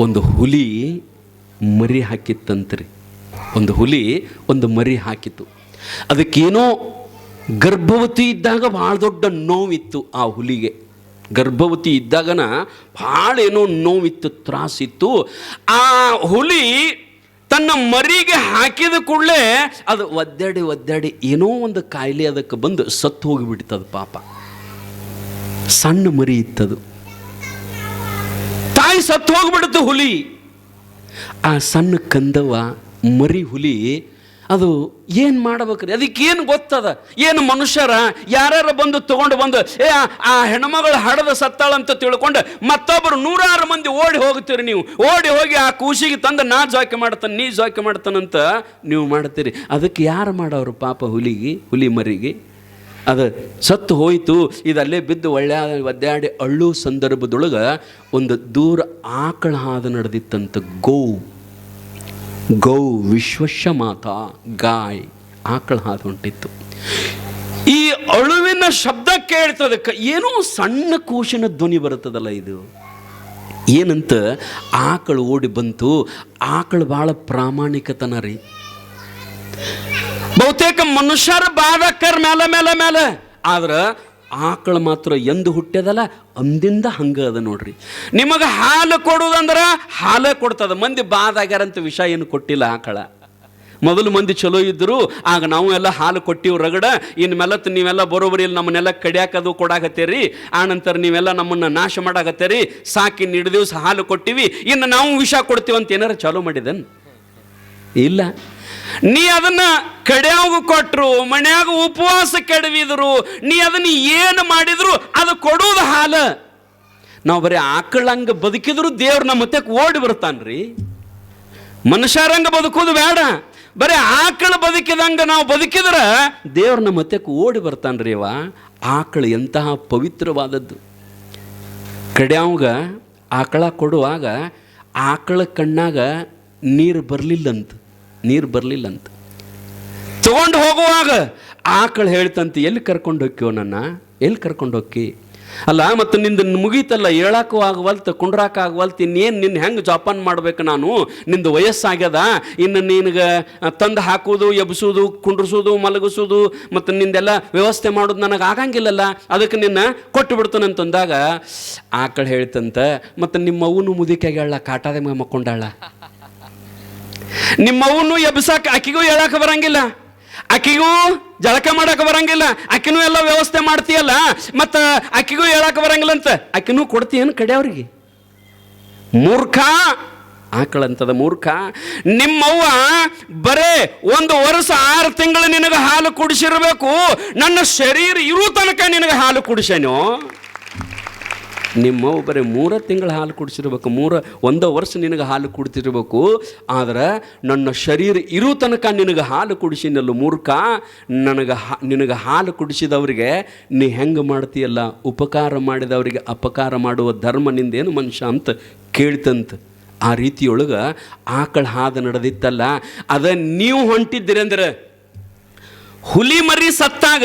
ಒಂದು ಹುಲಿ ಮರಿ ಹಾಕಿತ್ತಂತ್ರಿ. ಒಂದು ಹುಲಿ ಒಂದು ಮರಿ ಹಾಕಿತ್ತು. ಅದಕ್ಕೇನೋ ಗರ್ಭವತಿ ಇದ್ದಾಗ ಭಾಳ ದೊಡ್ಡ ನೋವಿತ್ತು ಆ ಹುಲಿಗೆ. ಗರ್ಭವತಿ ಇದ್ದಾಗನ ಭಾಳ ಏನೋ ನೋವಿತ್ತು, ತ್ರಾಸಿತ್ತು. ಆ ಹುಲಿ ತನ್ನ ಮರಿಗೆ ಹಾಕಿದ ಕೂಡಲೇ ಅದು ಒದ್ದಾಡಿ ಒದ್ದಾಡಿ ಏನೋ ಒಂದು ಕಾಯಿಲೆ ಅದಕ್ಕೆ ಬಂದು ಸತ್ತು ಹೋಗಿಬಿಡ್ತದ ಪಾಪ. ಸಣ್ಣ ಮರಿ ಇತ್ತದು. ತಾಯಿ ಸತ್ತು ಹೋಗ್ಬಿಡುತ್ತೆ ಹುಲಿ. ಆ ಸಣ್ಣ ಕಂದವ ಮರಿ ಹುಲಿ, ಅದು ಏನು ಮಾಡ್ಬೇಕ್ರಿ? ಅದಕ್ಕೆ ಏನು ಗೊತ್ತದ? ಏನು ಮನುಷ್ಯರ? ಯಾರ್ಯಾರ ಬಂದು ತಗೊಂಡು ಬಂದು, ಏ, ಆ ಹೆಣ್ಮಗಳು ಹಡದ ಸತ್ತಾಳಂತ ತಿಳ್ಕೊಂಡು ಮತ್ತೊಬ್ಬರು ನೂರಾರು ಮಂದಿ ಓಡಿ ಹೋಗ್ತೀರಿ ನೀವು. ಓಡಿ ಹೋಗಿ ಆ ಕೂಸಿಗೆ ತಂದು ನಾ ಜಾಕೆ ಮಾಡ್ತಾನೆ, ನೀ ಜಾಕೆ ಮಾಡ್ತಾನಂತ ನೀವು ಮಾಡ್ತೀರಿ. ಅದಕ್ಕೆ ಯಾರು ಮಾಡೋರು ಪಾಪ ಹುಲಿಗೆ, ಹುಲಿ ಮರಿಗೆ? ಅದು ಸತ್ತು ಹೋಯಿತು, ಇದಲ್ಲೇ ಬಿದ್ದು ಒಳ್ಳೆ ಒದ್ದಾಡಿ ಅಳ್ಳು ಸಂದರ್ಭದೊಳಗೆ ಒಂದು ದೂರ ಆಕಳ ಹಾದ ನಡೆದಿತ್ತಂತ ಗೋ ಗೌ ವಿಶ್ವಶ ಮಾತಾ ಗಾಯ್ ಆಕಳ ಹಾದ ಹೊಂಟಿತ್ತು. ಈ ಅಳುವಿನ ಶಬ್ದ ಕೇಳ್ತದಕ್ಕೆ ಏನೋ ಸಣ್ಣ ಕೂಶಿನ ಧ್ವನಿ ಬರುತ್ತದಲ್ಲ ಇದು. ಏನಂತ ಆಕಳು ಓಡಿ ಬಂತು. ಆಕಳು ಭಾಳ ಪ್ರಾಮಾಣಿಕತನ ರೀ. ಬಹುತೇಕ ಮನುಷ್ಯರ ಬಾಧಕ್ಕರ ಮೇಲೆ ಮೇಲೆ ಮೇಲೆ ಆದ್ರೆ ಆಕಳು ಮಾತ್ರ ಎಂದು ಹುಟ್ಟ್ಯದಲ್ಲ ಅಂದಿಂದ ಹಂಗ ಅದ ನೋಡ್ರಿ. ನಿಮಗೆ ಹಾಲು ಕೊಡುವುದಂದ್ರೆ ಹಾಲು ಕೊಡ್ತದ. ಮಂದಿ ಬಾದಾಗ್ಯಾರಂತ ವಿಷ ಏನು ಕೊಟ್ಟಿಲ್ಲ ಆಕಳ. ಮೊದಲು ಮಂದಿ ಚಲೋ ಇದ್ದರು ಆಗ ನಾವು ಎಲ್ಲ ಹಾಲು ಕೊಟ್ಟಿವಿ ರಗಡ. ಇನ್ನು ಮೆಲತ್ ನೀವೆಲ್ಲ ಬರೋಬರಿ ಇಲ್ಲಿ, ನಮ್ಮನ್ನೆಲ್ಲ ಕಡಿಯಾಕದು ಕೊಡಾಕತ್ತೀರಿ. ಆ ನಂತರ ನೀವೆಲ್ಲ ನಮ್ಮನ್ನ ನಾಶ ಮಾಡಾಕತ್ತೀರಿ. ಸಾಕಿ ದಿವಸ ಹಾಲು ಕೊಟ್ಟಿವಿ. ಇನ್ನು ನಾವು ವಿಷ ಕೊಡ್ತೀವಂತ ಏನಾರ ಚಾಲೂ ಮಾಡಿದನ್? ಇಲ್ಲ. ನೀ ಅದನ್ನ ಕಡ್ಯಾಗ ಕೊಟ್ಟರು ಮನ್ಯಾಗ ಉಪವಾಸ ಕೆಡವಿದ್ರು, ನೀ ಅದನ್ನ ಏನು ಮಾಡಿದ್ರು ಅದು ಕೊಡೋದು ಹಾಲ. ನಾವು ಬರೀ ಆಕಳಂಗ ಬದುಕಿದ್ರು ದೇವ್ರು ನಮ್ಮ ಮತ್ತೆ ಓಡಿ ಬರ್ತಾನ್ರಿ. ಮನುಷ್ಯರಂಗ ಬದುಕೋದು ಬೇಡ. ಬರೀ ಆಕಳ ಬದುಕಿದಂಗೆ ನಾವು ಬದುಕಿದ್ರೆ ದೇವ್ರ ನಮ್ಮ ಮತ್ತೆ ಓಡಿ ಬರ್ತಾನ್ರಿ ಇವ ಆಕಳು ಎಂತಹ ಪವಿತ್ರವಾದದ್ದು. ಕಡ್ಯಾವ್ಗ ಆಕಳ ಕೊಡುವಾಗ ಆಕಳ ಕಣ್ಣಾಗ ನೀರು ಬರಲಿಲ್ಲಂತ. ನೀರು ಬರಲಿಲ್ಲಂತ. ತಗೊಂಡು ಹೋಗುವಾಗ ಆಕಳು ಹೇಳ್ತಂತ, ಎಲ್ಲಿ ಕರ್ಕೊಂಡು ಹೋಗ್ಯೋ ನನ್ನ? ಎಲ್ಲಿ ಕರ್ಕೊಂಡು ಹೋಕ್ಕಿ? ಅಲ್ಲ, ಮತ್ತು ನಿಂದು ಮುಗೀತಲ್ಲ ಹೇಳಕ್ಕೂ ಆಗವಲ್ತು, ಕುಂಡ್ರಾಕ ಆಗವಲ್ತು, ಇನ್ನೇನು ನಿನ್ನ ಹೆಂಗೆ ಜೋಪಾನ ಮಾಡ್ಬೇಕು ನಾನು? ನಿಂದು ವಯಸ್ಸಾಗ್ಯದ? ಇನ್ನು ನಿನಗೆ ತಂದು ಹಾಕೋದು, ಎಬ್ಸೋದು, ಕುಂಡ್ರಿಸೋದು, ಮಲಗಿಸೋದು, ಮತ್ತು ನಿಂದೆಲ್ಲ ವ್ಯವಸ್ಥೆ ಮಾಡೋದು ನನಗೆ ಆಗಂಗಿಲ್ಲಲ್ಲ? ಅದಕ್ಕೆ ನಿನ್ನ ಕೊಟ್ಟು ಬಿಡ್ತಾನಂತಂದಾಗ ಆಕಳು ಹೇಳ್ತಂತ, ಮತ್ತು ನಿಮ್ಮ ಅವನು ಹೇಳ ಕಾಟಾದ ಮಕ್ಕೊಂಡಾಳ? ನಿಮ್ಮವನು ಎಬ್ಸಾಕ, ಆಕಿಗೂ ಹೇಳಕ್ಕೆ ಬರಂಗಿಲ್ಲ. ಆಕಿಗೂ ಜಳಕ ಮಾಡಕ್ಕೆ ಬರಂಗಿಲ್ಲ. ಆಕಿನೂ ಎಲ್ಲ ವ್ಯವಸ್ಥೆ ಮಾಡ್ತೀಯಲ್ಲ, ಮತ್ತು ಆಕಿಗೂ ಹೇಳಕ್ಕೆ ಬರಂಗಿಲ್ಲ ಅಂತ. ಆಕಿನೂ ಕಡೆ ಅವ್ರಿಗೆ? ಮೂರ್ಖ, ಆಕಳಂತದ ಮೂರ್ಖ. ನಿಮ್ಮವ್ವ ಬರೇ ಒಂದು ವರ್ಷ ಆರು ತಿಂಗಳು ನಿನಗೆ ಹಾಲು ಕುಡಿಸಿರ್ಬೇಕು. ನನ್ನ ಶರೀರ ಇರೋ ತನಕ ನಿನಗೆ ಹಾಲು ಕುಡಿಸೇನೋ? ನಿಮ್ಮವ್ವ ಬರೀ ಮೂರ ತಿಂಗಳ ಹಾಲು ಕುಡಿಸಿರ್ಬೇಕು, ಮೂರ, ಒಂದು ವರ್ಷ ನಿನಗೆ ಹಾಲು ಕುಡ್ತಿರ್ಬೇಕು, ಆದ್ರೆ ನನ್ನ ಶರೀರ ಇರೋ ತನಕ ನಿನಗೆ ಹಾಲು ಕುಡಿಸಿನಲ್ಲ ಮೂರ್ಖ, ನನಗೆ ಹಾ, ನಿನಗೆ ಹಾಲು ಕುಡಿಸಿದವರಿಗೆ ನೀ ಹೆಂಗೆ ಮಾಡ್ತೀಯಲ್ಲ? ಉಪಕಾರ ಮಾಡಿದವರಿಗೆ ಅಪಕಾರ ಮಾಡುವ ಧರ್ಮ ನಿಂದೇನು ಮನುಷ್ಯ ಅಂತ ಕೇಳ್ತಂತ. ಆ ರೀತಿಯೊಳಗೆ ಆಕಳ ಹಾದು ನಡೆದಿತ್ತಲ್ಲ, ಅದ ನೀವು ಹೊಂಟಿದ್ದೀರಿ ಅಂದ್ರೆ ಹುಲಿ ಮರಿ ಸತ್ತಾಗ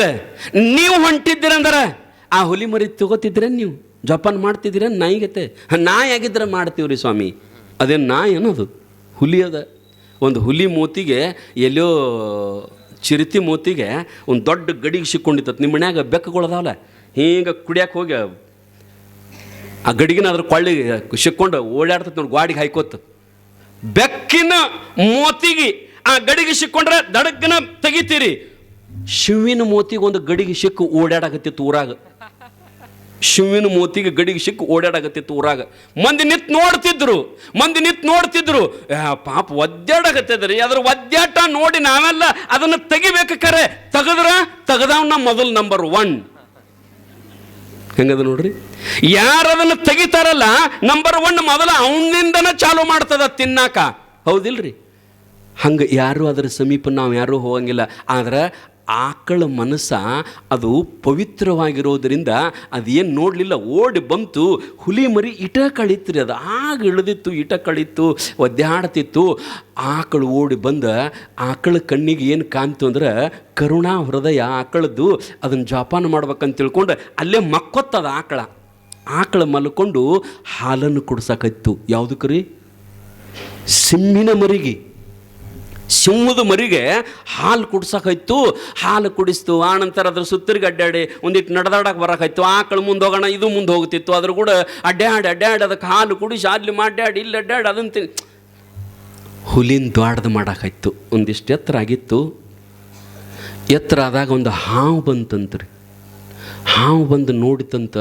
ನೀವು ಹೊಂಟಿದ್ದೀರಂದ್ರೆ, ಆ ಹುಲಿ ಮರಿ ತಗೋತಿದ್ರೆ ನೀವು? ಜೋಪಾನ ಮಾಡ್ತಿದ್ದೀರ ನಾಯಿಗತೆ ನಾಯಿ ಆಗಿದ್ರೆ ಮಾಡ್ತೀವ್ರಿ ಸ್ವಾಮಿ. ಅದೇನು ನಾಯಿ ಅನ್ನೋದು. ಹುಲಿ ಅದ. ಒಂದು ಹುಲಿ ಮೂತಿಗೆ ಎಲ್ಲೋ ಚಿರಿತಿ ಮೂತಿಗೆ ಒಂದು ದೊಡ್ಡ ಗಡಿಗೆ ಸಿಕ್ಕೊಂಡಿತ್ತು. ನಿಮ್ಮ ಮನ್ಯಾಗ ಬೆಕ್ಕುಗಳದಾವಲ್ಲ ಹಿಂಗೆ ಕುಡಿಯಕ್ಕೆ ಹೋಗಿ ಆ ಗಡಿಗಿನ ಅದ್ರ ಕೊಳ್ಳಿ ಸಿಕ್ಕೊಂಡು ಓಡಾಡ್ತೈತೆ ನೋಡಿ ಗಾಡಿಗೆ ಹಾಯ್ಕೋತ ಬೆಕ್ಕಿನ ಮೋತಿಗೆ ಆ ಗಡಿಗೆ ಸಿಕ್ಕೊಂಡ್ರೆ ದಡಗ್ಗನ ತೆಗಿತೀರಿ. ಶಿವಿನ ಮೋತಿಗೆ ಒಂದು ಗಡಿಗೆ ಸಿಕ್ಕು ಓಡಾಡಕತ್ತಿತ್ತು ಊರಾಗ. ಶಿವಿನ ಮೋತಿಗೆ ಗಡಿಗೆ ಸಿಕ್ಕು ಓಡಾಡಕತ್ತಿತ್ತು ಊರಾಗ. ಮಂದಿ ನಿತ್ ನೋಡ್ತಿದ್ರು, ಮಂದಿ ನಿತ್ ನೋಡ್ತಿದ್ರು. ಪಾಪ ಒದ್ದಾಡಕತ್ತಿದ್ರಿ ಅದ್ರ. ಒದ್ದಾಟ ನೋಡಿ ನಾವೆಲ್ಲ ಅದನ್ನು ತೆಗಿಬೇಕು ಕರೆ. ತೆಗೆದ್ರ ತೆಗದವನ್ನ ಮೊದಲು ನಂಬರ್ ಒನ್ ಹೆಂಗದ ನೋಡ್ರಿ? ಯಾರು ಅದನ್ನು ತೆಗಿತಾರಲ್ಲ ನಂಬರ್ ಒನ್ ಮೊದಲ ಅವನಿಂದನ ಚಾಲು ಮಾಡ್ತದ ತಿನ್ನಾಕ. ಹೌದಿಲ್ರಿ? ಹಂಗೆ ಯಾರು ಅದರ ಸಮೀಪ ನಾವು ಯಾರೂ ಹೋಗಂಗಿಲ್ಲ. ಆದ್ರೆ ಆಕಳ ಮನಸ್ಸ ಅದು ಪವಿತ್ರವಾಗಿರೋದರಿಂದ ಅದೇನು ನೋಡಲಿಲ್ಲ, ಓಡಿ ಬಂತು, ಹುಲಿ ಮರಿ ಇಟ ಕಳೀತ್ರಿ, ಅದು ಆಗ ಇಳಿದಿತ್ತು, ಇಟ ಕಳಿತ್ತು ಒದ್ದಾಡ್ತಿತ್ತು. ಆಕಳು ಓಡಿ ಬಂದ, ಆಕಳ ಕಣ್ಣಿಗೆ ಏನು ಕಾಣ್ತು ಅಂದ್ರೆ ಕರುಣಾ ಹೃದಯ ಆಕಳದ್ದು ಅದನ್ನು ಜೋಪಾನ ಮಾಡ್ಬೇಕಂತ ತಿಳ್ಕೊಂಡು ಅಲ್ಲೇ ಮಕ್ಕೊತ್ತದ ಆಕಳ. ಆಕಳ ಮಲ್ಕೊಂಡು ಹಾಲನ್ನು ಕೊಡ್ಸಕತ್ತು ಯಾವುದಕ್ಕೆ ರೀ ಸಿಂಹಿನ ಮರಿಗೆ. ಸಿಂಹದ ಮರಿಗೆ ಹಾಲು ಕುಡ್ಸಕ್ಕಾಯ್ತು ಹಾಲು ಕುಡಿಸ್ತು ಆನಂತರ ಅದ್ರ ಸುತ್ತರಿಗೆ ಅಡ್ಡಾಡಿ ಒಂದಿಟ್ಟು ನಡೆದಾಡಕ್ಕೆ ಬರಕಾಯ್ತು. ಆಕಳು ಮುಂದೆ ಹೋಗೋಣ, ಇದು ಮುಂದೆ ಹೋಗ್ತಿತ್ತು. ಅದ್ರ ಕೂಡ ಅಡ್ಡಾಡಿ ಅಡ್ಡಾಡಿ ಅದಕ್ಕೆ ಹಾಲು ಕುಡಿಸಿ, ಅಲ್ಲಿ ಮಾಡ್ಯಾಡಿ ಇಲ್ಲಿ ಅಡ್ಡಾಡಿ ಅದಂತ ಹುಲಿನ ದ್ವಾಡ್ದು ಮಾಡೋಕ್ಕಾಯ್ತು ಒಂದಿಷ್ಟು ಎತ್ತರ ಆಗಿತ್ತು. ಎತ್ತರ ಆದಾಗ ಒಂದು ಹಾವು ಬಂತಂತ್ರಿ. ಹಾವು ಬಂದು ನೋಡಿತಂತ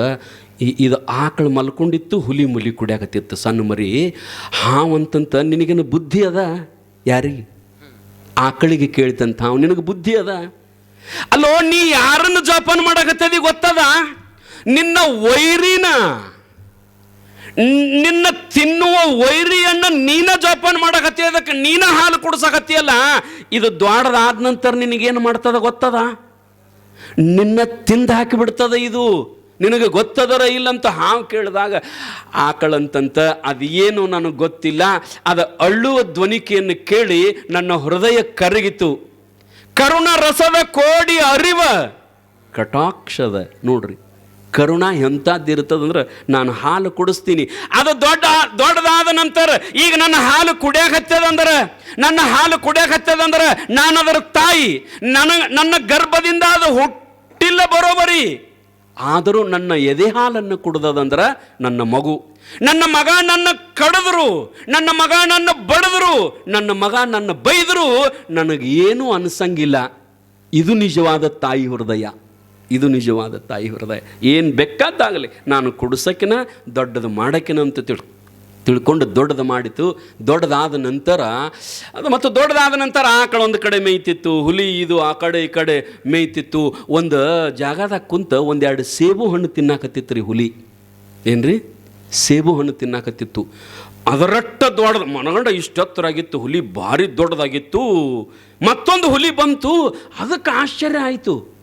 ಈ- ಇದು ಆಕಳು ಮಲ್ಕೊಂಡಿತ್ತು, ಹುಲಿ ಮುಲಿ ಕುಡಿಯಾಕತ್ತಿತ್ತು. ಸಣ್ಣ ಮರಿ, ಹಾವು ಅಂತಂತ ನಿನಗೇನು ಬುದ್ಧಿ ಅದ? ಯಾರಿಗೆ? ಆಕಳಿಗೆ ಕೇಳಿದಂಥ ಅವ್ನು ನಿನಗೆ ಬುದ್ಧಿ ಅದ? ಅಲ್ಲೋ, ನೀ ಯಾರನ್ನು ಜೋಪಾನ ಮಾಡಕತ್ತದಿ ಗೊತ್ತದ? ನಿನ್ನ ವೈರಿನ, ನಿನ್ನ ತಿನ್ನುವ ವೈರಿಯನ್ನು ನೀನ ಜೋಪಾನ ಮಾಡಕತ್ತಿ, ಅದಕ್ಕೆ ನೀನ ಹಾಲು ಕುಡಿಸಕತ್ತಿಯಲ್ಲ ಇದು ದ್ವಾಡದಾದ ನಂತರ ನಿನಗೇನು ಮಾಡ್ತದ ಗೊತ್ತದ? ನಿನ್ನ ತಿಂದು ಹಾಕಿಬಿಡ್ತದ ಇದು? ನಿನಗೆ ಗೊತ್ತದರ ಇಲ್ಲಂತ ಹಾವು ಕೇಳಿದಾಗ, ಆಕಳಂತಂತ, ಅದೇನು ನನಗೆ ಗೊತ್ತಿಲ್ಲ. ಅದು ಅಳ್ಳುವ ಧ್ವನಿಕೆಯನ್ನು ಕೇಳಿ ನನ್ನ ಹೃದಯ ಕರಗಿತು. ಕರುಣ ರಸದ ಕೋಡಿ ಅರಿವ. ಕಟಾಕ್ಷದ, ನೋಡ್ರಿ, ಕರುಣ ಎಂಥದ್ದಿರ್ತದಂದ್ರೆ ನಾನು ಹಾಲು ಕುಡಿಸ್ತೀನಿ. ಅದು ದೊಡ್ಡ, ದೊಡ್ಡದಾದ ನಂತರ ಈಗ ನನ್ನ ಹಾಲು ಕುಡಿಯಕತ್ತದಂದ್ರೆ ನನ್ನ ಹಾಲು ಕುಡಿಯಕತ್ತದಂದ್ರೆ ನಾನು ಅದರ ತಾಯಿ, ನನ್ನ ನನ್ನ ಗರ್ಭದಿಂದ ಅದು ಹುಟ್ಟಿಲ್ಲ ಬರೋಬರಿ. ಆದರೂ ನನ್ನ ಎದೆ ಹಾಲನ್ನು ಕುಡ್ದದಂದ್ರೆ ನನ್ನ ಮಗು. ನನ್ನ ಮಗ ನನ್ನ ಕಡಿದ್ರು, ನನ್ನ ಮಗ ನನ್ನ ಬಡಿದ್ರು, ನನ್ನ ಮಗ ನನ್ನ ಬೈದರು, ನನಗೇನು ಅನಿಸಂಗಿಲ್ಲ. ಇದು ನಿಜವಾದ ತಾಯಿ ಹೃದಯ, ಇದು ನಿಜವಾದ ತಾಯಿ ಹೃದಯ. ಏನು ಬೇಕಾದಾಗಲಿ ನಾನು ಕುಡಿಸೋಕಿನ, ದೊಡ್ಡದು ಮಾಡೋಕಿನ ಅಂತ ತಿಳ್ ತಿಳ್ಕೊಂಡು ದೊಡ್ಡದು ಮಾಡಿತು. ದೊಡ್ಡದಾದ ನಂತರ, ಅದು ಮತ್ತು ದೊಡ್ಡದಾದ ನಂತರ ಆಕಳ ಒಂದು ಕಡೆ ಮೇಯ್ತಿತ್ತು. ಹುಲಿ ಇದು, ಆ ಕಡೆ ಈ ಕಡೆ ಮೇಯ್ತಿತ್ತು. ಒಂದು ಜಾಗದಾಗ ಕುಂತ ಒಂದೆರಡು ಸೇಬು ಹಣ್ಣು ತಿನ್ನಾಕತ್ತಿತ್ತು ರೀ ಹುಲಿ. ಏನ್ರಿ? ಸೇಬು ಹಣ್ಣು ತಿನ್ನಾಕತ್ತಿತ್ತು. ಅದರಟ್ಟ ದೊಡ್ಡದು, ಮನಗಂಡ ಇಷ್ಟೊತ್ತರಾಗಿತ್ತು. ಹುಲಿ ಭಾರಿ ದೊಡ್ಡದಾಗಿತ್ತು. ಮತ್ತೊಂದು ಹುಲಿ ಬಂತು. ಅದಕ್ಕೆ ಆಶ್ಚರ್ಯ ಆಯಿತು.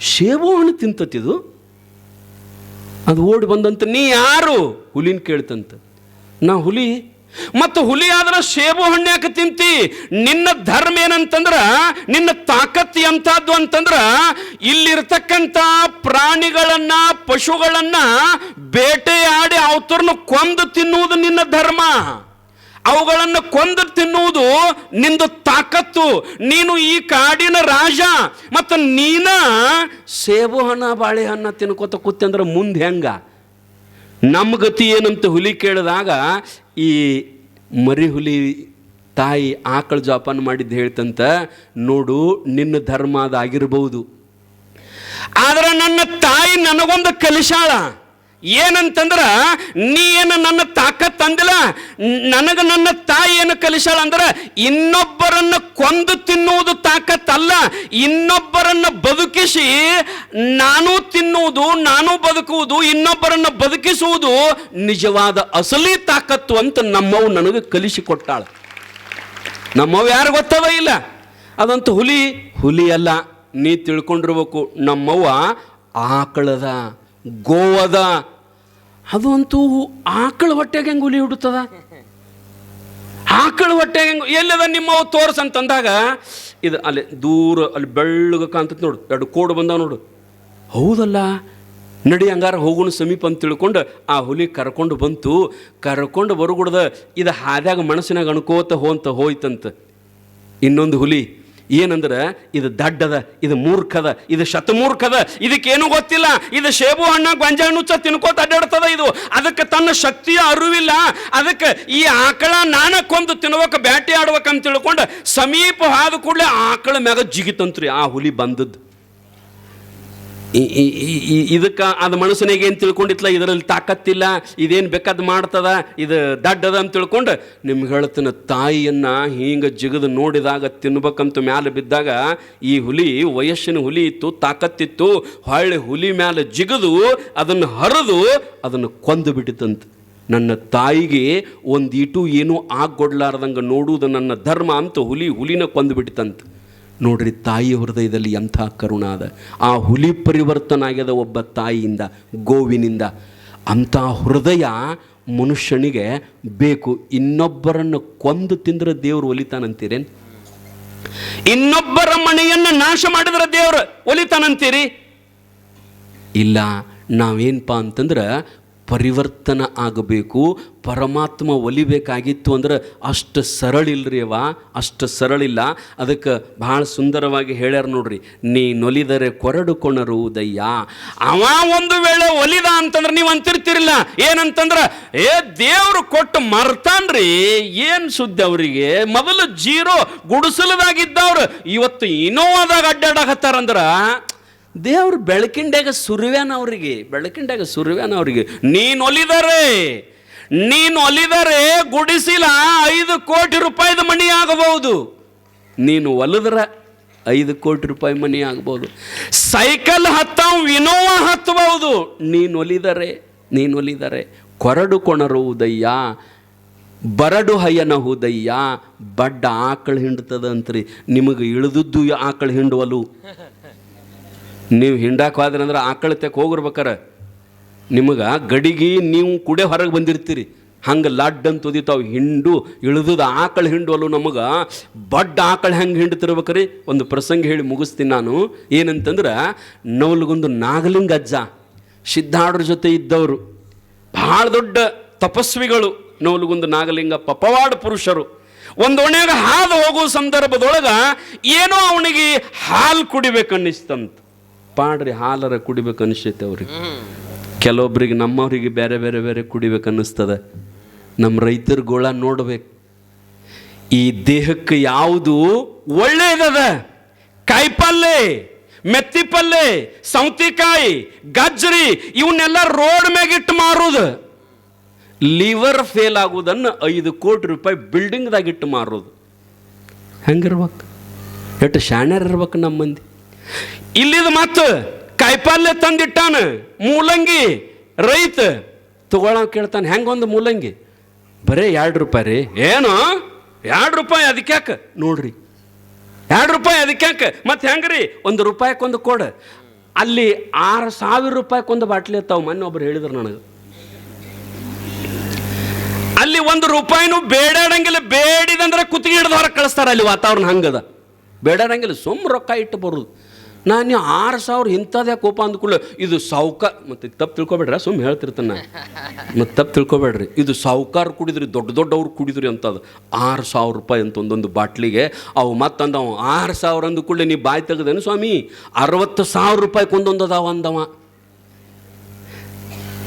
ಸೇಬು ಹಣ್ಣು ತಿಂತತ್ತಿದು ಅದು ಓಡಿ ಬಂದಂತ, ನೀ ಯಾರು? ಹುಲಿನ ಕೇಳ್ತಂತ. ನಾ ಹುಲಿ. ಮತ್ತು ಹುಲಿ ಆದ್ರೆ ಸೇಬು ಹಣ್ಣು ಯಾಕೆ ತಿಂತಿ? ನಿನ್ನ ಧರ್ಮ ಏನಂತಂದ್ರೆ, ನಿನ್ನ ತಾಕತ್ ಎಂಥದ್ದು ಅಂತಂದ್ರೆ, ಇಲ್ಲಿರ್ತಕ್ಕಂಥ ಪ್ರಾಣಿಗಳನ್ನ, ಪಶುಗಳನ್ನ ಬೇಟೆಯಾಡಿ ಅವತರನ್ನು ಕೊಂದು ತಿನ್ನುವುದು ನಿನ್ನ ಧರ್ಮ. ಅವುಗಳನ್ನು ಕೊಂದು ತಿನ್ನುವುದು ನಿಂದು ತಾಕತ್ತು. ನೀನು ಈ ಕಾಡಿನ ರಾಜ, ಮತ್ತು ನೀನ ಸೇಬು ಹಣ್ಣ ಬಾಳೆಹಣ್ಣ ತಿನ್ಕೋತ ಕೂತಂದ್ರೆ ಮುಂದೆ ಹೆಂಗ? ನಮ್ಮ ಗತಿ ಏನಂತ ಹುಲಿ ಕೇಳಿದಾಗ ಈ ಮರಿ ಹುಲಿ ತಾಯಿ ಆಕಳು ಜೋಪಾನ ಮಾಡಿದ್ದು ಹೇಳ್ತಂತ, ನೋಡು, ನಿನ್ನ ಧರ್ಮ ಅದಾಗಿರ್ಬೋದು. ಆದರೆ ನನ್ನ ತಾಯಿ ನನಗೊಂದು ಕಲಿಸಾಳ. ಏನಂತಂದ್ರ, ನೀ ಏನು ನನ್ನ ತಾಕತ್ ಅಂದಿಲ್ಲ ನನಗೆ ನನ್ನ ತಾಯಿ ಏನು ಕಲಿಸಾಳ ಅಂದ್ರ, ಇನ್ನೊಬ್ಬರನ್ನ ಕೊಂದು ತಿನ್ನುವುದು ತಾಕತ್ ಅಲ್ಲ. ಇನ್ನೊಬ್ಬರನ್ನ ಬದುಕಿಸಿ ನಾನು ತಿನ್ನುವುದು, ನಾನು ಬದುಕುವುದು, ಇನ್ನೊಬ್ಬರನ್ನ ಬದುಕಿಸುವುದು ನಿಜವಾದ ಅಸಲಿ ತಾಕತ್ತು ಅಂತ ನಮ್ಮವ್ ನನಗೆ ಕಲಿಸಿಕೊಟ್ಟಾಳ ನಮ್ಮವ್ ಯಾರು ಗೊತ್ತವ ಇಲ್ಲ? ಅದಂತ ಹುಲಿ ಹುಲಿ ಅಲ್ಲ, ನೀ ತಿಳ್ಕೊಂಡಿರ್ಬೇಕು, ನಮ್ಮವ್ವ ಆಕಳದ. ಗೋವದ ಅದು ಅಂತೂ ಆಕಳ ಹೊಟ್ಟೆಗೆ ಹೆಂಗೆ ಹುಲಿ ಹುಡುತ್ತದ ಆಕಳ ಹೊಟ್ಟೆಗೆ ಹೆಂಗೆ ಎಲ್ಲದ ಅಂತ ತೋರ್ಸಂತಂದಾಗ ಇದು ಅಲ್ಲಿ ದೂರ, ಅಲ್ಲಿ ಬೆಳ್ಳಗ ಕಾಣ್ತೈತೆ ನೋಡು, ಎರಡು ಕೋಡು ಬಂದಾವ ನೋಡು. ಹೌದಲ್ಲ, ನಡಿ ಹಂಗಾರ ಹೋಗೋಣ ಸಮೀಪ ಅಂತ ತಿಳ್ಕೊಂಡು ಆ ಹುಲಿ ಕರ್ಕೊಂಡು ಬಂತು. ಕರ್ಕೊಂಡು ಬರುಗುಡ್ದ, ಇದು ಹಾದ್ಯಾಗ ಮನಸ್ಸಿನಾಗ ಅನ್ಕೋತ ಹೋಂತ ಹೋಯ್ತಂತ. ಇನ್ನೊಂದು ಹುಲಿ. ಏನಂದ್ರೆ, ಇದು ದಡ್ಡದ, ಇದು ಮೂರ್ಖದ, ಇದು ಶತಮೂರ್ಖದ, ಇದಕ್ಕೇನು ಗೊತ್ತಿಲ್ಲ. ಇದು ಸೇಬು ಹಣ್ಣ, ಗೊಂಜಾ ನುಚ್ಚ ತಿನ್ಕೋತ ಅಡ್ಡಾಡ್ತದ ಇದು. ಅದಕ್ಕೆ ತನ್ನ ಶಕ್ತಿಯ ಅರಿವಿಲ್ಲ. ಅದಕ್ಕೆ ಈ ಆಕಳ ನಾನ ಕೊಂದು ತಿನ್ಬೇಕ ಬ್ಯಾಟಿ ಆಡ್ಬೇಕಂತ ತಿಳ್ಕೊಂಡು ಸಮೀಪ ಹಾದ ಕೂಡಲೇ ಆಕಳ ಮ್ಯಾಗ ಜಿಗಿತಂತ್ರಿ. ಆ ಹುಲಿ ಬಂದದ್ದು. ಇದಕ್ಕೆ ಅದು ಮನುಷ್ಯನಿಗೆ ಏನು ತಿಳ್ಕೊಂಡಿತ್ತಲ್ಲ ಇದರಲ್ಲಿ ತಾಕತ್ತಿಲ್ಲ, ಇದೇನು ಬೇಕಾದ್ ಮಾಡ್ತದ? ಇದು ದಡ್ಡದ ಅಂತ ತಿಳ್ಕೊಂಡು ನಿಮ್ಗೆ ಹೇಳ್ತಾನೆ ತಾಯಿಯನ್ನು ಹಿಂಗೆ ಜಿಗದು ನೋಡಿದಾಗ, ತಿನ್ಬೇಕಂತ ಮ್ಯಾಲೆ ಬಿದ್ದಾಗ, ಈ ಹುಲಿ, ವಯಸ್ಸಿನ ಹುಲಿ ಇತ್ತು, ತಾಕತ್ತಿತ್ತು, ಹೊಳ್ಳಿ ಹುಲಿ ಮ್ಯಾಲೆ ಜಿಗದು, ಅದನ್ನು ಹರಿದು, ಅದನ್ನು ಕೊಂದು ಬಿಟ್ಟಿತಂತ ನನ್ನ ತಾಯಿಗೆ ಒಂದೀಟು ಏನೂ ಆಗ್ಗೊಡ್ಲಾರ್ದಂಗೆ ನೋಡುವುದು ನನ್ನ ಧರ್ಮ ಅಂತ ಹುಲಿ ಹುಲಿನ ಕೊಂದು ಬಿಟ್ಟಿತ್ತಂತ. ನೋಡ್ರಿ ತಾಯಿ ಹೃದಯದಲ್ಲಿ ಎಂಥ ಕರುಣ ಅದ ಆ ಹುಲಿ ಪರಿವರ್ತನ ಆಗ್ಯದ ಒಬ್ಬ ತಾಯಿಯಿಂದ, ಗೋವಿನಿಂದ. ಅಂಥ ಹೃದಯ ಮನುಷ್ಯನಿಗೆ ಬೇಕು. ಇನ್ನೊಬ್ಬರನ್ನು ಕೊಂದು ತಿಂದ್ರೆ ದೇವರು ಒಲಿತಾನಂತೀರೇನು? ಇನ್ನೊಬ್ಬರ ಮನೆಯನ್ನು ನಾಶ ಮಾಡಿದ್ರೆ ದೇವರು ಒಲಿತಾನಂತೀರಿ? ಇಲ್ಲ ನಾವೇನಪ್ಪ ಅಂತಂದ್ರೆ ಪರಿವರ್ತನ ಆಗಬೇಕು, ಪರಮಾತ್ಮ ಒಲಿಬೇಕಾಗಿತ್ತು ಅಂದ್ರೆ ಅಷ್ಟು ಸರಳ ಇಲ್ರಿ ಅವ ಅಷ್ಟು ಸರಳಿಲ್ಲ. ಅದಕ್ಕೆ ಭಾಳ ಸುಂದರವಾಗಿ ಹೇಳ್ಯಾರ ನೋಡ್ರಿ, ನೀ ನೊಲಿದರೆ ಕೊರಡು ಕೊಣರುವುದಯ್ಯ. ಅವ ಒಂದು ವೇಳೆ ಒಲಿದ ಅಂತಂದ್ರೆ ನೀವು ಅಂತಿರ್ತಿರಲಿಲ್ಲ ಏನಂತಂದ್ರೆ, ಏ ದೇವರು ಕೊಟ್ಟು ಮರ್ತಾನ್ರಿ, ಏನು ಸುದ್ದಿ ಅವರಿಗೆ? ಮೊದಲು ಜೀರೋ ಗುಡಿಸಲದಾಗಿದ್ದವ್ರು, ಇವತ್ತು ಇನೋವಾದಾಗ ಅಡ್ಡಾಡಕತ್ತಾರಂದ್ರ ದೇವ್ರು ಬೆಳಕಿಂಡ್ಯಾಗ ಸುರುವ್ಯಾನ ಅವರಿಗೆ, ಬೆಳಕಿಂಡ್ಯಾಗ ಸುರುವ್ಯಾನ ಅವರಿಗೆ, ನೀನು ಒಲಿದರೆ ನೀನು ಒಲಿದರೆ ಗುಡಿಸಿಲ ಐದು ಕೋಟಿ ರೂಪಾಯಿದ ಮಣಿ ಆಗಬಹುದು. ನೀನು ಒಲಿದ್ರ ಐದು ಕೋಟಿ ರೂಪಾಯಿ ಮನಿ ಆಗ್ಬೋದು ಸೈಕಲ್ ಹತ್ತಾವ್ ವಿನೋವ ಹತ್ತಬಹುದು. ನೀನು ಒಲಿದರೆ ನೀನು ಒಲಿದರೆ ಕೊರಡು ಕೊಣರು ಉದಯ್ಯ ಬರಡು ಹಯ್ಯನ ಹುದಯ್ಯ ಬಡ್ಡ ಆಕಳು ಹಿಂಡ್ತದಂತ್ರಿ. ನಿಮಗೆ ಇಳಿದದ್ದು ಆಕಳು ಹಿಂಡುವಲು? ನೀವು ಹಿಂಡಕ್ಕೆ ಹೋದ್ರೆ ಅಂದ್ರೆ ಆಕಳ ತೆಕ್ ಹೋಗಿರ್ಬೇಕಾರ. ನಿಮಗೆ ಗಡಿಗೆ ನೀವು ಕುಡೆ ಹೊರಗೆ ಬಂದಿರ್ತೀರಿ. ಹಂಗೆ ಲಡ್ ಅಂತ ಉದಿತಾವು ಹಿಂಡು, ಇಳಿದುದ ಆಕಳ ಅಲ್ಲೂ ನಮಗೆ. ಬಡ್ಡ ಆಕಳ ಹೆಂಗೆ ಹಿಂಡ್ತಿರ್ಬೇಕ್ರಿ ಒಂದು ಪ್ರಸಂಗ ಹೇಳಿ ಮುಗಿಸ್ತೀನಿ ನಾನು. ಏನಂತಂದ್ರೆ, ನವಲ್ಗೊಂದು ನಾಗಲಿಂಗ ಅಜ್ಜ ಸಿದ್ಧಾಡ್ರ ಜೊತೆ ಇದ್ದವರು. ಭಾಳ ದೊಡ್ಡ ತಪಸ್ವಿಗಳು ನವಲುಗುಂದ ನಾಗಲಿಂಗ ಪಪವಾಡ ಪುರುಷರು. ಒಂದು ಒಣೆಯಾಗ ಹಾದು ಹೋಗುವ ಸಂದರ್ಭದೊಳಗೆ ಏನೋ ಅವನಿಗೆ ಹಾಲು ಕುಡಿಬೇಕನ್ನಿಸ್ತಂತ. ಪಾಡ್ರಿ ಹಾಲರ ಕುಡಿಬೇಕು ಅನಿಸ್ತೈತೆ ಅವ್ರಿಗೆ. ಕೆಲವೊಬ್ರಿಗೆ ನಮ್ಮವ್ರಿಗೆ ಬೇರೆ ಬೇರೆ ಬೇರೆ ಕುಡಿಬೇಕು ಅನ್ನಿಸ್ತದೆ. ನಮ್ಮ ರೈತರ ಗೋಳ ನೋಡ್ಬೇಕು. ಈ ದೇಹಕ್ಕೆ ಯಾವುದು ಒಳ್ಳೇದದ? ಕಾಯಿಪಲ್ಲೆ ಮೆತ್ತಿಪಲ್ಲೆ, ಸೌತಿಕಾಯಿ, ಗಜ್ರಿ ಇವನ್ನೆಲ್ಲ ರೋಡ್ ಮ್ಯಾಗಿಟ್ಟು ಮಾರೋದು. ಲಿವರ್ ಫೇಲ್ ಆಗುವುದನ್ನು ಐದು ಕೋಟಿ ರೂಪಾಯಿ ಬಿಲ್ಡಿಂಗ್ದಾಗಿಟ್ಟು ಮಾರೋದು. ಹೆಂಗಿರ್ಬೇಕು? ಎಷ್ಟು ಶಾಣ್ಯರ್ ಇರ್ಬೇಕು ನಮ್ಮ ಮಂದಿ? ಇಲ್ಲಿದ ಮತ್ತು ಕಾಯಿಪಲ್ಯ ತಂದಿಟ್ಟಾನ, ಮೂಲಂಗಿ, ರೈತ. ತಗೊಳ ಕೇಳ್ತಾನೆ, ಹೆಂಗೊಂದು ಮೂಲಂಗಿ? ಬರೇ ಎರಡು ರೂಪಾಯಿ ರೀ. ಏನು? ಎರಡು ರೂಪಾಯಿ ಅದಕ್ಕೆ ಯಾಕೆ? ನೋಡ್ರಿ. ಎರಡು ರೂಪಾಯಿ ಅದಕ್ಕೆ ಯಾಕೆ? ಮತ್ತೆ ಹೆಂಗ್ರಿ? ಒಂದು ರೂಪಾಯಿಕೊಂದು ಕೊಡ. ಅಲ್ಲಿ ಆರು ಸಾವಿರ ರೂಪಾಯಿಕೊಂದು ಬಾಟ್ಲಿ ಇರ್ತಾವ. ಮೊನ್ನೆ ಒಬ್ರು ಹೇಳಿದ್ರು ನನಗೆ. ಅಲ್ಲಿ ಒಂದು ರೂಪಾಯಿನೂ ಬೇಡಾಡಂಗಿಲ್ಲ. ಬೇಡಿದಂದ್ರೆ ಕುತ್ತಿಗೆ ಹಿಡಿದು ಹೊರಗೆ ಕಳಿಸ್ತಾರೆ ಅಲ್ಲಿ ವಾತಾವರಣ ಹಂಗದ. ಬೇಡಾಡಂಗಿಲ್ಲ. ಸುಮ್ಮ ರೊಕ್ಕ ಇಟ್ಟು ಬರೋದು. ನಾನು ನೀವು ಆರು ಸಾವಿರ ಇಂಥದ್ದೇ ಕೋಪ ಅಂದ್ಕೊಳ್ಳೆ ಇದು ಸಾವ್ಕ ಮತ್ತು ತಪ್ಪು ತಿಳ್ಕೊಬೇಡ್ರ? ಸುಮ್ಮನೆ ಹೇಳ್ತಿರ್ತಾನೆ ಮತ್ತು ತಪ್ಪು ತಿಳ್ಕೊಬೇಡ್ರಿ. ಇದು ಸಾವ್ಕಾರ ಕುಡಿದ್ರಿ, ದೊಡ್ಡ ದೊಡ್ಡವ್ರು ಕುಡಿದ್ರಿ ಅಂತದು. ಆರು ಸಾವಿರ ರೂಪಾಯಿ ಅಂತ ಒಂದೊಂದು ಬಾಟ್ಲಿಗೆ, ಅವು ಮತ್ತಂದ ಅವ ಆರು ಸಾವಿರ ಅಂದ ಕೂಡಲೇ ನೀವು ಬಾಯಿ ತೆಗೆದೇನು ಸ್ವಾಮಿ? ಅರವತ್ತು ಸಾವಿರ ರೂಪಾಯಿ ಅದಾವ ಅಂದವ.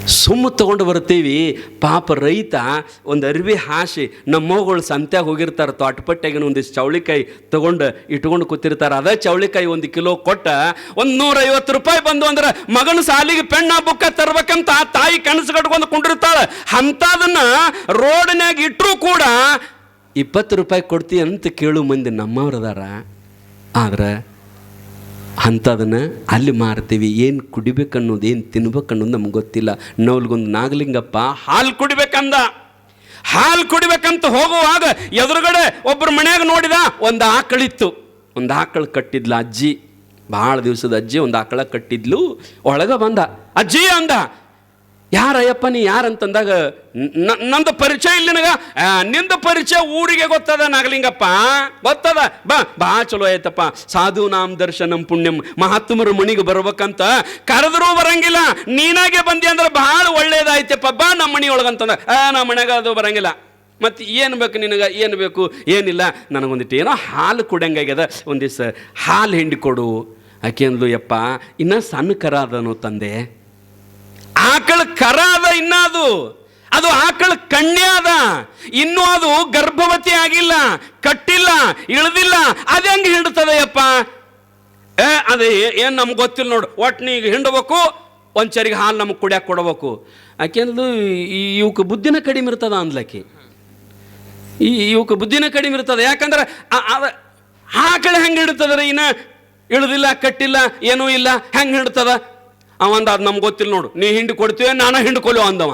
ಸುಮ್ಮ ತಗೊಂಡು ಬರ್ತೀವಿ ಪಾಪ ರೈತ ಒಂದು ಅರ್ವಿ ಹಾಸಿ ನಮ್ಮ ನಮ್ಮಗಳು ಸಂತ್ಯಾಗ ಹೋಗಿರ್ತಾರೆ, ತೋಟಪಟ್ಟೆಗಿನ ಒಂದಿಷ್ಟು ಚೌಳಿಕಾಯಿ ತಗೊಂಡು ಇಟ್ಕೊಂಡು ಕೂತಿರ್ತಾರೆ. ಅದೇ ಚೌಳಿಕಾಯಿ ಒಂದು ಕಿಲೋ ಕೊಟ್ಟ ಒಂದು ನೂರೈವತ್ತು ರೂಪಾಯಿ ಬಂದು ಅಂದ್ರೆ ಮಗನ ಸಾಲಿಗೆ ಪೆಣ್ಣ ಬುಕ್ಕ ತರ್ಬೇಕಂತ ಆ ತಾಯಿ ಕನಸು ಕಟ್ಕೊಂಡು ಕುಂಡಿರ್ತಾಳೆ. ಅಂಥದನ್ನ ರೋಡ್ನ್ಯಾಗ ಇಟ್ಟರೂ ಕೂಡ ಇಪ್ಪತ್ತು ರೂಪಾಯಿ ಕೊಡ್ತಿ ಅಂತ ಕೇಳು ಮಂದಿ ನಮ್ಮವ್ರದಾರ ಆದ್ರೆ ಅಂಥದನ್ನು ಅಲ್ಲಿ ಮಾರ್ತೀವಿ. ಏನು ಕುಡಿಬೇಕನ್ನೋದು, ಏನು ತಿನ್ಬೇಕನ್ನೋದು ನಮ್ಗೆ ಗೊತ್ತಿಲ್ಲ. ನವಲ್ಗೊಂದು ನಾಗಲಿಂಗಪ್ಪ, ಹಾಲು ಕುಡಿಬೇಕಂದ. ಹಾಲು ಕುಡಿಬೇಕಂತ ಹೋಗುವಾಗ ಎದುರುಗಡೆ ಒಬ್ಬರು ಮನ್ಯಾಗ ನೋಡಿದ ಒಂದು ಆಕಳಿತ್ತು. ಒಂದು ಆಕಳು ಕಟ್ಟಿದ್ಲು ಅಜ್ಜಿ. ಭಾಳ ದಿವಸದ ಅಜ್ಜಿ ಒಂದು ಆಕಳ ಕಟ್ಟಿದ್ಲು. ಒಳಗೆ ಬಂದ. ಅಜ್ಜಿ ಅಂದ ಯಾರಯ್ಯಪ್ಪ ನೀ ಯಾರಂತಂದಾಗ ನಂದು ಪರಿಚಯ ಇಲ್ಲಿ ನಿನಗ? ನಿಂದು ಪರಿಚಯ ಊರಿಗೆ ಗೊತ್ತದ ನಾಗಲಿಂಗಪ್ಪ? ಗೊತ್ತದ? ಬಾ ಬಾ, ಚಲೋ ಆಯ್ತಪ್ಪ. ಸಾಧು ನಾಮ್ ದರ್ಶನಂ ಪುಣ್ಯಂ. ಮಹಾತ್ಮರ ಮಣಿಗೆ ಬರ್ಬೇಕಂತ ಕರೆದ್ರೂ ಬರಂಗಿಲ್ಲ. ನೀನಾಗೆ ಬಂದಿ ಅಂದ್ರೆ ಭಾಳ ಒಳ್ಳೇದಾಯ್ತಪ್ಪ. ಬಾ ನಮ್ಮ ಮನಿ ಒಳಗಂತಂದ ಆ, ನಮ್ಮ ಮನ್ಯಾಗ ಅದು ಬರಂಗಿಲ್ಲ. ಮತ್ತು ಏನು ಬೇಕು ನಿನಗೆ? ಏನು ಬೇಕು? ಏನಿಲ್ಲ. ನನಗೊಂದಿಟ್ಟು ಏನೋ ಹಾಲು ಕುಡಂಗಾಗ್ಯದ ಒಂದಿವ್ಸ ಹಾಲು ಹಿಂಡಿ ಕೊಡು. ಆಕೆ ಅಂದ್ಲು, ಯಪ್ಪ, ಇನ್ನೂ ಸಣ್ಣ ಕರ ಅದನು ತಂದೆ. ಆಕಳ ಕರ ಅದ ಇನ್ನ ಅದು ಅದು ಆಕಳ ಕಣ್ಣೆ ಅದ. ಇನ್ನೂ ಅದು ಗರ್ಭವತಿ ಆಗಿಲ್ಲ, ಕಟ್ಟಿಲ್ಲ, ಇಳ್ದಿಲ್ಲ. ಅದು ಹೆಂಗೆ ಹಿಂಡ್ತದೆಯಪ್ಪ? ಏ, ಅದೇ ಏನು ನಮ್ಗೆ ಗೊತ್ತಿಲ್ಲ ನೋಡು. ಒಟ್ಟು ನೀ ಹಿಂಡಬೇಕು ಒಂದು ಚರಿಗೆ ಹಾಲು ನಮಗೆ ಕುಡಿಯಕ್ಕೆ ಕೊಡಬೇಕು. ಯಾಕೆಂದ್ರೆ ಈ ಇವಕ್ಕೆ ಬುದ್ಧಿನ ಕಡಿಮೆ ಇರ್ತದ ಅಂದ್ಲಕ್ಕಿ ಈ ಇವಕ್ಕೆ ಬುದ್ಧಿನ ಕಡಿಮೆ ಇರ್ತದೆ. ಯಾಕಂದ್ರೆ ಆಕಳ ಹೆಂಗೆ ಇಡ್ತದ ರೀ ಇನ್ನು? ಇಳ್ದಿಲ್ಲ, ಕಟ್ಟಿಲ್ಲ, ಏನೂ ಇಲ್ಲ, ಹೆಂಗೆ ಹಿಡ್ತದ? ಅವಂದ ಅದು ನಮ್ಗೆ ಗೊತ್ತಿಲ್ಲ ನೋಡು. ನೀ ಹಿಂಡು ಕೊಡ್ತೀವಿ ನಾನು ಹಿಂಡ್ಕೊಲು ಅಂದವ.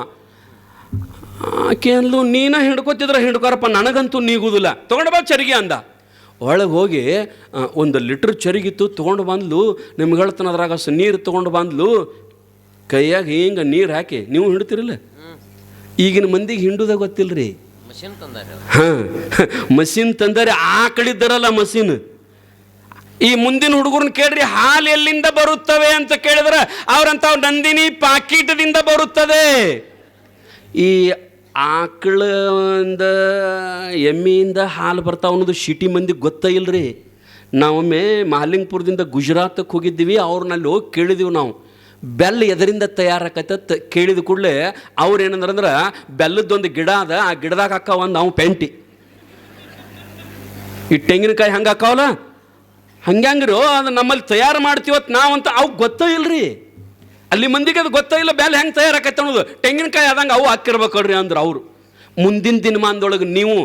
ಆಕೆ ಅಂದ್ಲು ನೀನ ಹಿಂಡ್ಕೊತಿದ್ರೆ ಹಿಂಡ್ಕೊರಪ್ಪ ನನಗಂತೂ ನೀಗುದಿಲ್ಲ. ತೊಗೊಂಡು ಬಾ ಚರಿಗೆ ಅಂದ. ಒಳಗೆ ಹೋಗಿ ಆ, ಒಂದು ಲೀಟ್ರ್ ಚರಿಗಿತ್ತು ತೊಗೊಂಡು ಬಂದ್ಲು. ನಿಮ್ಗೆ ಹೇಳ್ತಾನೆ ಅದ್ರಾಗ ಸ ನೀರು ತೊಗೊಂಡು ಬಂದ್ಲು. ಕೈಯಾಗ ಹಿಂಗೆ ನೀರು ಹಾಕಿ ನೀವು ಹಿಂಡ್ತಿರಲ್ಲ? ಈಗಿನ ಮಂದಿಗೆ ಹಿಂಡುದ ರೀ ಮಷಿನ್ ತಂದಾರೆ. ಹಾಂ ಮಷಿನ್ ತಂದರೆ ಇದ್ದಾರಲ್ಲ ಮಷಿನ್. ಈ ಮುಂದಿನ ಹುಡುಗರನ್ನ ಕೇಳ್ರಿ, ಹಾಲು ಎಲ್ಲಿಂದ ಬರುತ್ತವೆ ಅಂತ ಕೇಳಿದ್ರೆ ಅವ್ರಂತ ನಂದಿನಿ ಪಾಕೀಟದಿಂದ ಬರುತ್ತದೆ. ಈ ಆಕಳಿಂದ ಎಮ್ಮೆಯಿಂದ ಹಾಲು ಬರ್ತಾವ ಅನ್ನೋದು ಸಿಟಿ ಮಂದಿಗೆ ಗೊತ್ತೇ ಇಲ್ರಿ. ನಾವೊಮ್ಮೆ ಮಹಾಲಿಂಗ್ಪುರದಿಂದ ಗುಜರಾತಕ್ಕೆ ಹೋಗಿದ್ದೀವಿ ಅವ್ರನ್ನಲ್ಲಿ ಹೋಗಿ ಕೇಳಿದೀವಿ ನಾವು. ಬೆಲ್ಲ ಎದರಿಂದ ತಯಾರಾಕತ್ತ ಕೇಳಿದ ಕೂಡಲೇ ಅವ್ರು ಏನಂದ್ರಂದ್ರೆ ಬೆಲ್ಲದೊಂದು ಗಿಡ ಅದ, ಆ ಗಿಡದಾಗ ಹಾಕಾವ ಒಂದು ನಾವು ಪೆಂಟಿ. ಈ ತೆಂಗಿನಕಾಯಿ ಹಂಗೆ ಹಾಕಾವಲ್ಲ? ಹಂಗ್ಯಾಂಗ್ರು, ಅದು ನಮ್ಮಲ್ಲಿ ತಯಾರು ಮಾಡ್ತೀವತ್ತು ನಾವಂತ, ಅವು ಗೊತ್ತೇ ಇಲ್ರಿ? ಅಲ್ಲಿ ಮಂದಿಗೆ ಅದು ಗೊತ್ತೇ ಇಲ್ಲ, ಬ್ಯಾಲೆ ಹೆಂಗೆ ತಯಾರಾಕೈತೆ ಅನ್ನೋದು. ತೆಂಗಿನಕಾಯಿ ಆದಂಗೆ ಅವು ಹಾಕಿರ್ಬೇಕಲ್ರಿ ಅಂದ್ರೆ ಅವರು. ಮುಂದಿನ ದಿನಮಾನದೊಳಗೆ ನೀವು,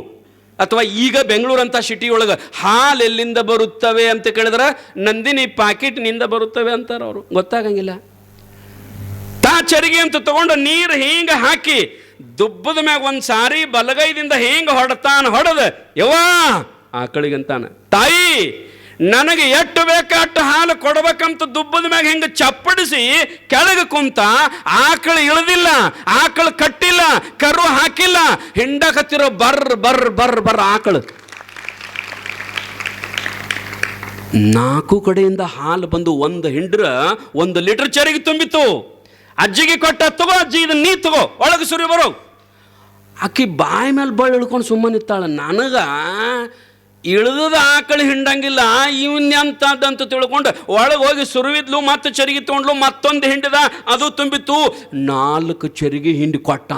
ಅಥವಾ ಈಗ ಬೆಂಗಳೂರಂಥ ಸಿಟಿ ಒಳಗೆ ಹಾಲು ಎಲ್ಲಿಂದ ಬರುತ್ತವೆ ಅಂತ ಕೇಳಿದ್ರೆ, ನಂದಿನಿ ಪಾಕೆಟ್ನಿಂದ ಬರುತ್ತವೆ ಅಂತಾರೆ ಅವರು. ಗೊತ್ತಾಗಂಗಿಲ್ಲ. ತಾ ಚರಿಗೆ ಅಂತ ತಗೊಂಡು ನೀರು ಹಿಂಗೆ ಹಾಕಿ, ದುಬ್ಬದ ಮ್ಯಾಗ ಒಂದು ಸಾರಿ ಬಲಗೈದಿಂದ ಹೆಂಗೆ ಹೊಡತಾನ, ಹೊಡೆದ, ಯವ್ವಾ? ಆಕಳಿಗಂತಾನ ತಾಯಿ ನನಗೆ ಎಷ್ಟು ಬೇಕು ಅಷ್ಟು ಹಾಲು ಕೊಡ್ಬೇಕಂತ ದುಬ್ಬದ ಮ್ಯಾಗ ಹೆಂಗೆ ಚಪ್ಪಡಿಸಿ ಕೆಳಗೆ ಕುಂತ ಆಕಳು ಇಳಿದಿಲ್ಲ, ಆಕಳು ಕಟ್ಟಿಲ್ಲ, ಕರು ಹಾಕಿಲ್ಲ ಹಿಂಡಕತ್ತಿರೋ ಬರ್ ಬರ್ ಬರ್ ಬರ್ ಆಕಳು. ನಾಲ್ಕು ಕಡೆಯಿಂದ ಹಾಲು ಬಂದು ಒಂದು ಹಿಂಡ್ರ ಒಂದು ಲೀಟರ್ ಚರಿಗೆ ತುಂಬಿತ್ತು. ಅಜ್ಜಿಗೆ ಕೊಟ್ಟ, ತಗೋ ಅಜ್ಜಿ, ಇದನ್ನ ನೀ ತಗೋ, ಒಳಗೆ ಸುರಿ ಬರೋ. ಆಕಿ ಬಾಯಿ ಮೇಲೆ ಬಳ್ಳಿ ಇಳ್ಕೊಂಡು ಸುಮ್ಮನಿತ್ತಾಳೆ ನನಗ ಇಳಿದ ಆಕಳು ಹಿಂಡಂಗಿಲ್ಲ, ಇವನ್ ಎಂತದಂತ ತಿಳ್ಕೊಂಡು ಒಳಗೆ ಹೋಗಿ ಸುರುವಿದ್ಲು, ಮತ್ತೆ ಚರಿಗೆ ತೊಗೊಂಡ್ಲು, ಮತ್ತೊಂದು ಹಿಂಡಿದ, ಅದು ತುಂಬಿತ್ತು. ನಾಲ್ಕು ಚರಿಗೆ ಹಿಂಡಿ ಕೊಟ್ಟ.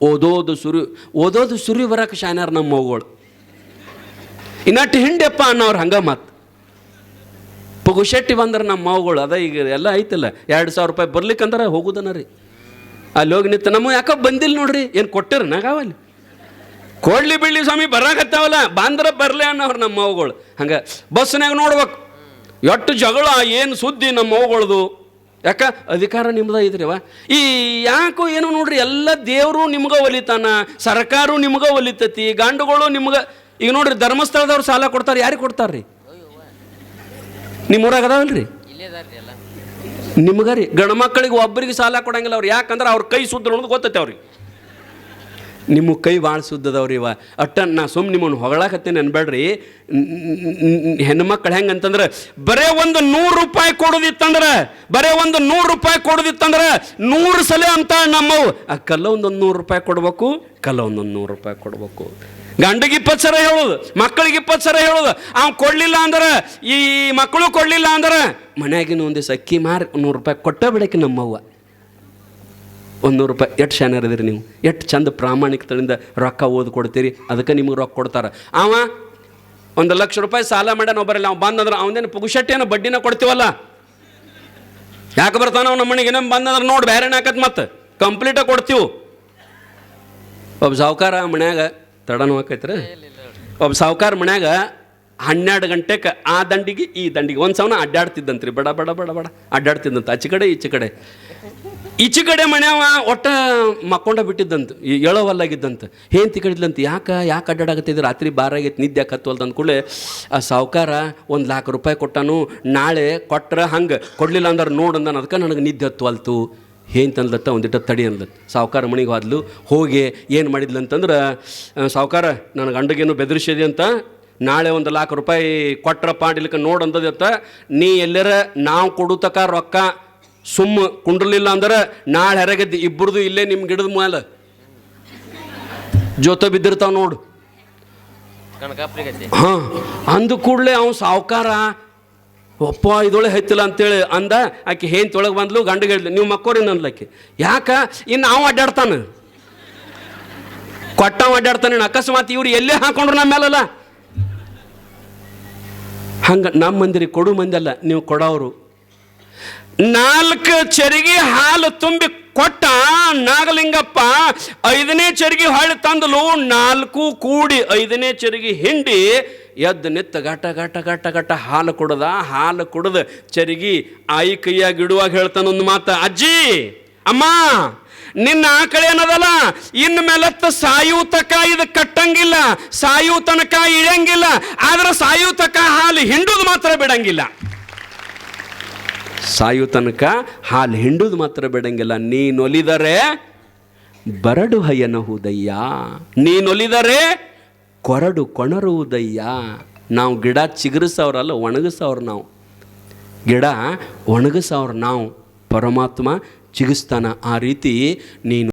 ಓದೋದು ಸುರು, ಓದೋದು ಸುರಿ ಬರಕ್ಕೆ ಶಾನ್ಯಾರ ನಮ್ಮ ಮಗಳು ಇನ್ನಟ್ಟು ಹಿಂಡ್ಯಪ್ಪ ಅನ್ನೋರು ಹಂಗ ಮತ್ತು ಪುಗುಶೆಟ್ಟಿ ಬಂದ್ರೆ ನಮ್ಮ ಮಾವುಗಳು ಅದ ಈಗ ಎಲ್ಲ ಐತಲ್ಲ, ಎರಡು ಸಾವಿರ ರೂಪಾಯಿ ಬರ್ಲಿಕ್ಕಂದ್ರೆ ಹೋಗುದನ ರೀ. ಅಲ್ಲಿ ಹೋಗಿ ನಿಂತ ನಮ್ಮ ಯಾಕೋ ಬಂದಿಲ್ಲ ನೋಡ್ರಿ, ಏನು ಕೊಟ್ಟಿರ ನಾಗಾವಲ್ಲಿ? ಕೊಡ್ಲಿ ಬಿಳ್ಳಿ ಸ್ವಾಮಿ ಬರಾಕತ್ತಾವಲ್ಲ? ಬಾಂದ್ರ ಬರಲೇ ಅನ್ನೋರು ನಮ್ಮ ಅವುಗಳು. ಹಂಗೆ ಬಸ್ನಾಗ ನೋಡ್ಬೇಕು. ಎಷ್ಟು ಜಗಳ ಏನು ಸುದ್ದಿ ನಮ್ಮ ಅವುಗಳದು. ಯಾಕ? ಅಧಿಕಾರ ನಿಮ್ದ ಇದ್ರಿವ ಈ ಯಾಕೋ ಏನು ನೋಡ್ರಿ ಎಲ್ಲ ದೇವರು ನಿಮ್ಗೆ ಒಲಿತಾನ ಸರ್ಕಾರವು ನಿಮ್ಗೆ ಒಲಿತತಿ ಗಂಡುಗಳು ನಿಮ್ಗೆ ಈಗ ನೋಡ್ರಿ ಧರ್ಮಸ್ಥಳದವ್ರು ಸಾಲ ಕೊಡ್ತಾರೆ ಯಾರಿಗೆ ಕೊಡ್ತಾರ್ರಿ? ನಿಮ್ಮ ಊರಾಗ ಅದಾವಲ್ರಿ? ನಿಮ್ಗ ರೀ ಗಂಡು ಮಕ್ಕಳಿಗೆ ಒಬ್ಬರಿಗೆ ಸಾಲ ಕೊಡಂಗಿಲ್ಲ ಅವ್ರು. ಯಾಕಂದ್ರೆ ಅವ್ರ ಕೈ ಸುದ್ದ ಗೊತ್ತೈತೆ ಅವ್ರಿಗೆ. ನಿಮ್ಮ ಕೈ ಭಾಳ ಸುದ್ದದವ್ರಿ ಇವ. ಅಟ್ಟ ನಾ ಸುಮ್ ನಿಮ್ಮನ್ನು ಹೊಗಳಾಕತ್ತೇನೆ ಅನ್ಬೇಡ್ರಿ. ಹೆಣ್ಮಕ್ಳು ಹೆಂಗೆ ಅಂತಂದ್ರೆ, ಬರೇ ಒಂದು ನೂರು ರೂಪಾಯಿ ಕೊಡೋದಿತ್ತಂದ್ರೆ, ಬರೇ ಒಂದು ನೂರು ರೂಪಾಯಿ ಕೊಡೋದಿತ್ತಂದ್ರೆ, ನೂರು ಸಲ ಅಂತ ನಮ್ಮವು. ಆ ಕಲ್ಲ ಒಂದೊಂದು ನೂರು ರೂಪಾಯಿ ಕೊಡ್ಬೇಕು, ಕಲ್ಲ ಒಂದೊಂದು ನೂರು ರೂಪಾಯಿ ಕೊಡ್ಬೇಕು. ಗಂಡಿಗೆ ಇಪ್ಪತ್ತು ಸರ ಹೇಳೋದು, ಮಕ್ಕಳಿಗೆ ಇಪ್ಪತ್ತು ಸರ ಹೇಳೋದು. ಅವ್ನು ಕೊಡಲಿಲ್ಲ ಅಂದ್ರೆ, ಈ ಮಕ್ಕಳು ಕೊಡಲಿಲ್ಲ ಅಂದ್ರೆ, ಮನ್ಯಾಗಿನ ಒಂದಿವ್ಸ ಅಕ್ಕಿ ಮಾರಿ ನೂರು ರೂಪಾಯಿ ಕೊಟ್ಟ ಬಿಡಕ್ಕೆ ನಮ್ಮವ್ವ. ಒಂದು ನೂರು ರೂಪಾಯಿ, ಎಷ್ಟು ಶಾನ್ಯರ್ ಇದೀರಿ ನೀವು? ಎಷ್ಟು ಚಂದ ಪ್ರಾಮಾಣಿಕತೆಯಿಂದ ರೊಕ್ಕ ಓದಿ ಕೊಡ್ತೀರಿ ಅದಕ್ಕೆ ನಿಮಗೆ ರೊಕ್ಕ ಕೊಡ್ತಾರೆ. ಅವ ಒಂದು ಲಕ್ಷ ರೂಪಾಯಿ ಸಾಲ ಮಾಡ್ಯಾನ ಒಬ್ಬರಲ್ಲಿ ಅವ್ನು ಬಂದಂದ್ರೆ ಅವನೇನು ಪುಗುಶಟ್ಟಿಯನ್ನು ಬಡ್ಡಿನ ಕೊಡ್ತೀವಲ್ಲ? ಯಾಕೆ ಬರ್ತಾನ ಅವ್ನ ಮನೆಗೆ? ಏನೋ ಬಂದಂದ್ರೆ ನೋಡಿ ಬೇರೆ ಹಾಕತ್ ಮತ್ತೆ ಕಂಪ್ಲೀಟಾಗಿ ಕೊಡ್ತೀವಿ. ಒಬ್ಬ ಸಾವುಕಾರ ಮನ್ಯಾಗ ತಡನೂ ಆಕೈತ್ರಿ. ಒಬ್ಬ ಸಾವುಕಾರ ಮನ್ಯಾಗ ಹನ್ನೆರಡು ಗಂಟೆಗೆ ಆ ದಂಡಿಗೆ ಈ ದಂಡಿಗೆ. ಒಂದು ಸವನ ಅಡ್ಡಾಡ್ತಿದ್ದಂತ್ರಿ. ಬಡ ಬಡ ಬಡ ಬಡ. ಅಡ್ಡಾಡ್ತಿದ್ದಂತ. ಆಚೆ ಕಡೆ ಈಚೆ ಕಡೆ ಈಚೆ ಕಡೆ ಮನ್ಯಾವ ಒಟ್ಟ ಮಕ್ಕೊಂಡ ಬಿಟ್ಟಿದ್ದಂತ, ಈ ಹೇಂತಿ ಏನ್ ಯಾಕೆ, ಯಾಕ ಅಡ್ಡಾಡಕತ್ತಿದ್ರು ರಾತ್ರಿ ಬಾರಾಗೈತೆ ನಿದ್ದೆ ಯಾಕೆ ಹತ್ತುವಲ್ದು? ಅಂದ್ಕೊಳ್ಳೆ ಆ ಸಾವುಕಾರ ಒಂದು ಲಾಖ ರೂಪಾಯಿ ಕೊಟ್ಟಾನು, ನಾಳೆ ಕೊಟ್ರ ಹಂಗೆ, ಕೊಡ್ಲಿಲ್ಲ ಅಂದ್ರೆ ನೋಡಂದ ಅದಕ್ಕೆ ನನಗೆ ನಿದ್ದೆ ಹತ್ತುವಲ್ತು. ಹೇಂತ ತಂದ್ಲತ್ತ ಒಂದಿಟ್ಟ ತಡಿ ಅಂದ ಸಾವುಕಾರ ಮನೆಗೆ ಹೋದ್ಲು, ಹೋಗಿ ಏನು ಮಾಡಿದ್ಲು ಅಂತಂದ್ರೆ ಸಾವುಕಾರ, ನನಗೆ ಗಂಡಗೇನು ಬೆದರಿಸಿದೆ ಅಂತ, ನಾಳೆ ಒಂದು ಲಾಖ ರೂಪಾಯಿ ಕೊಟ್ರ ಪಾಡಿಲಿಕ್ಕೆ ನೋಡು ಅಂತ, ನೀ ಎಲ್ಲರ ನಾವು ಕೊಡುತ್ತಕ ತಕ ರೊಕ್ಕ ಸುಮ್ಮ ಕುಂಡ್ರಲಿಲ್ಲ ಅಂದ್ರೆ ನಾಳೆ ಹೆರಗದ್ದಿ ಇಬ್ಬರದು ಇಲ್ಲೇ ನಿಮ್ಮ ಗಿಡದ ಮೇಲೆ ಜೊತೆ ಬಿದ್ದಿರ್ತಾವ ನೋಡು. ಹಾಂ ಅಂದ ಕೂಡಲೇ ಅವನು ಸಾವುಕಾರ ಒಪ್ಪ ಇದೊಳೆ ಹತ್ತಿಲ್ಲ ಅಂತೇಳಿ ಅಂದ. ಆಕೆ ಹೇನ್ ತೊಳಗೆ ಬಂದ್ಲು ಗಂಡಗೆ ಹೇಳಿದ್ಲು ನೀವು ಮಕ್ಕೋರಿ ನನ್ಲಕ್ಕೆ ಯಾಕ? ಇನ್ನು ಅವ ಅಡ್ಡಾಡ್ತಾನೆ. ಕೊಟ್ಟ ಅಡ್ಡಾಡ್ತಾನೆ ಅಕಸ್ಮಾತ್ ಇವ್ರು ಎಲ್ಲೇ ಹಾಕೊಂಡ್ರು ನಮ್ಮ ಮೇಲಲ್ಲ ಹಂಗ ನಮ್ಮ ಮಂದಿರಿ ಕೊಡು ಮಂದಿ ಅಲ್ಲ ನೀವು ಕೊಡೋರು ನಾಲ್ಕು ಚರಿಗೆ ಹಾಲು ತುಂಬಿ ಕೊಟ್ಟ ನಾಗಲಿಂಗಪ್ಪ, ಐದನೇ ಚರಿಗೆ ಹೊಳೆ ತಂದಲು ನಾಲ್ಕು ಕೂಡಿ ಐದನೇ ಚರಿಗೆ ಹಿಂಡಿ ಎದ್ದು ನಿತ್ತ ಗಟ ಗಟ ಗಟ ಗಟ ಹಾಲು ಕುಡ್ದ ಹಾಲು ಕುಡ್ದ ಚರಿಗೆ ಆಯಿ ಕೈಯಾಗಿ ಇಡುವಾಗ ಹೇಳ್ತಾನ ಒಂದು ಮಾತ, ಅಜ್ಜಿ, ಅಮ್ಮ, ನಿನ್ನ ಆಕಳೆ ಏನದಲ್ಲ ಇನ್ನು ಮೇಲತ್ತ ಸಾಯು ತಕ ಇದು ಕಟ್ಟಂಗಿಲ್ಲ, ಸಾಯೂ ತನಕ ಇಳಂಗಿಲ್ಲ ಆದ್ರೆ ಸಾಯು ತಕ ಹಾಲು ಹಿಂಡುದು ಮಾತ್ರ ಬಿಡಂಗಿಲ್ಲ. ಸಾಯು ತನಕ ಹಾಲು ಹಿಂಡುದು ಮಾತ್ರ ಬಿಡಂಗಿಲ್ಲ, ನೀನೊಲಿದರೆ ಬರಡು ಹಯನಹುದಯ್ಯ ನೀನೊಲಿದರೆ ಕೊರಡು ಕೊಣರುವುದಯ್ಯ. ನಾವು ಗಿಡ ಚಿಗುರಿಸೋರಲ್ಲ ಒಣಗಿಸೋರು ನಾವು. ಗಿಡ ಒಣಗಿಸೋರು ನಾವು, ಪರಮಾತ್ಮ ಚಿಗಿಸ್ತಾನ ಆ ರೀತಿ ನೀನು